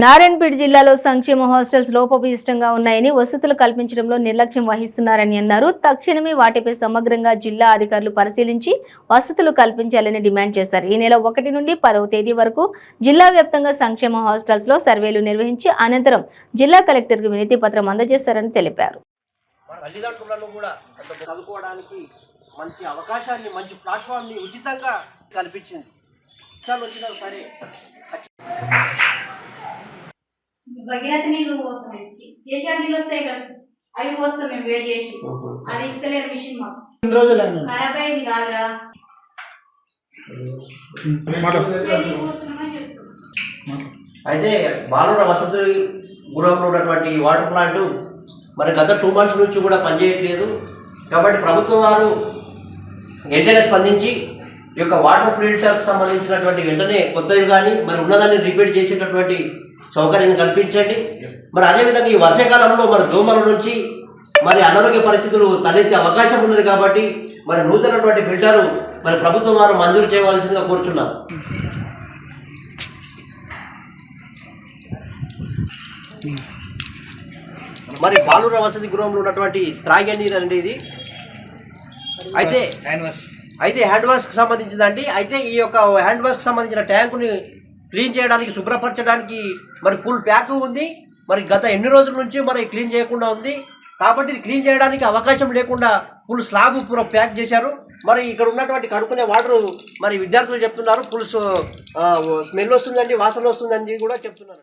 నారాయణపేట జిల్లాలో సంక్షేమ హాస్టల్స్ లోపభూయిష్టంగా ఉన్నాయని వసతులు కల్పించడంలో నిర్లక్ష్యం వహిస్తున్నారని అన్నారు. తక్షణమే వాటిపై సమగ్రంగా జిల్లా అధికారులు పరిశీలించి వసతులు కల్పించాలని డిమాండ్ చేశారు. ఈ నెల ఒకటి నుండి పదవ తేదీ వరకు జిల్లా వ్యాప్తంగా సంక్షేమ హాస్టల్స్లో సర్వేలు నిర్వహించి అనంతరం జిల్లా కలెక్టర్కు వినతి పత్రం అందజేశారని తెలిపారు. మంచి అవకాశాన్ని మంచి ప్లాట్ఫామ్ని ఉచితంగా కల్పించింది. సరే భగీరథ నీళ్ళు కోసం ఇచ్చి కేసీఆర్ నీళ్ళు వస్తాయి కదా సార్. అవి వస్తాం మేము వేడి చేసి అది ఇస్తలేరు మిషన్ మాకు. ఖరాబ్ అయింది కాదురా. అయితే బాలుర వసతి గృహంలో ఉన్నటువంటి వాటర్ ప్లాంట్ మరి గత టూ మంత్స్ నుంచి కూడా పనిచేయట్లేదు. కాబట్టి ప్రభుత్వం వారు వెంటనే స్పందించి యొక్క వాటర్ ఫిల్టర్కి సంబంధించినటువంటి వెంటనే కొత్తవి కానీ మరి ఉన్నదాన్ని రిపీట్ చేసేటటువంటి సౌకర్యం కల్పించండి. మరి అదేవిధంగా ఈ వర్షాకాలంలో మరి దోమల నుంచి మరి అనారోగ్య పరిస్థితులు తలెత్తే అవకాశం ఉన్నది కాబట్టి మరి నూతనటువంటి ఫిల్టరు మరి ప్రభుత్వం వారు మంజూరు చేయవలసిందిగా కోరుచున్నాం. మరి బాలుర వసతి గృహంలో ఉన్నటువంటి త్రాగే నీరు అండి ఇది. అయితే అయితే హ్యాండ్ వాష్కి సంబంధించిందండి. అయితే ఈ యొక్క హ్యాండ్ వాష్కి సంబంధించిన ట్యాంకుని క్లీన్ చేయడానికి శుభ్రపరచడానికి మరి ఫుల్ ప్యాక్ ఉంది. మరి గత ఎన్ని రోజుల నుంచి మరి క్లీన్ చేయకుండా ఉంది. కాబట్టి ఇది క్లీన్ చేయడానికి అవకాశం లేకుండా ఫుల్ స్లాబ్ పూర ప్యాక్ చేశారు. మరి ఇక్కడ ఉన్నటువంటి కడుకునే వాటర్ మరి విద్యార్థులు చెప్తున్నారు. ఫుల్ స్మెల్ వస్తుందండి వాసన వస్తుందండి కూడా చెప్తున్నారు.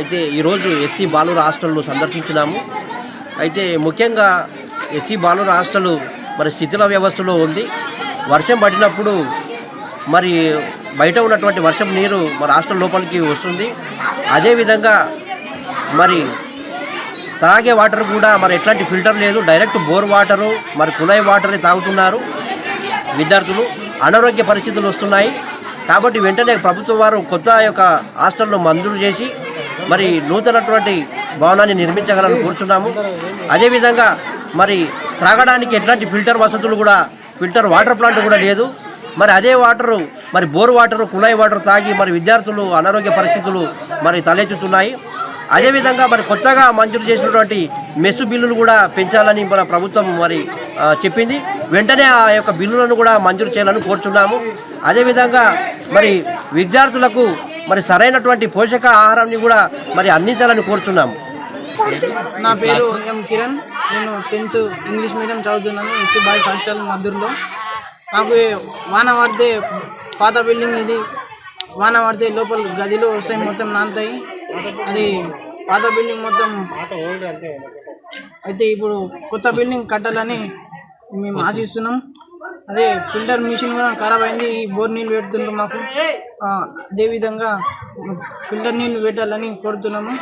అయితే ఈరోజు ఎస్సీ బాలూరు హాస్టల్ను సందర్శించినాము. అయితే ముఖ్యంగా ఎస్సీ బాలూరు హాస్టల్ మరి శిథిల వ్యవస్థలో ఉంది. వర్షం పడినప్పుడు మరి బయట ఉన్నటువంటి వర్షం నీరు మరి హాస్టల్ లోపలికి వస్తుంది. అదేవిధంగా మరి తాగే వాటర్ కూడా మరి ఎట్లాంటి ఫిల్టర్ లేదు. డైరెక్ట్ బోర్ వాటరు మరి కులాయి వాటర్ని తాగుతున్నారు విద్యార్థులు. అనారోగ్య పరిస్థితులు వస్తున్నాయి. కాబట్టి వెంటనే ప్రభుత్వం వారు కొత్త యొక్క హాస్టల్లో మంజూరు చేసి మరి నూతనటువంటి భవనాన్ని నిర్మించగలని కోరుచున్నాము. అదేవిధంగా మరి త్రాగడానికి ఎట్లాంటి ఫిల్టర్ వసతులు కూడా ఫిల్టర్ వాటర్ ప్లాంట్ కూడా లేదు. మరి అదే వాటరు మరి బోర్ వాటరు కుళాయి వాటర్ తాగి మరి విద్యార్థులు అనారోగ్య పరిస్థితులు మరి తలెత్తుతున్నాయి. అదేవిధంగా మరి కొత్తగా మంజూరు చేసినటువంటి మెస్సు బిల్లులు కూడా పెంచాలని మన ప్రభుత్వం మరి చెప్పింది. వెంటనే ఆ యొక్క బిల్లులను కూడా మంజూరు చేయాలని కోరుచున్నాము. అదేవిధంగా మరి విద్యార్థులకు మరి సరైనటువంటి పోషక ఆహారాన్ని కూడా మరి అందించాలని కోరుచున్నాము. నా పేరు కిరణ్. నేను టెన్త్ ఇంగ్లీష్ మీడియం చదువుతున్నాను ఎస్సీ బాయ్స్ హాస్టల్ మద్దూరులో నాకు వాన పడితే పాత బిల్డింగ్ ఇది. వాన పడితే లోపల గదిలో వస్తాయి మొత్తం నానుతాయి. అది పాత బిల్డింగ్ మొత్తం అయితే ఇప్పుడు కొత్త బిల్డింగ్ కట్టాలని మేము ఆశిస్తున్నాం. అదే ఫిల్టర్ మిషన్ కూడా ఖరాబ్ అయింది ఈ బోర్ నీళ్ళు పెడుతుంటాం మాకు. అదేవిధంగా ఫిల్టర్ నీళ్ళు పెట్టాలని కోరుతున్నాము.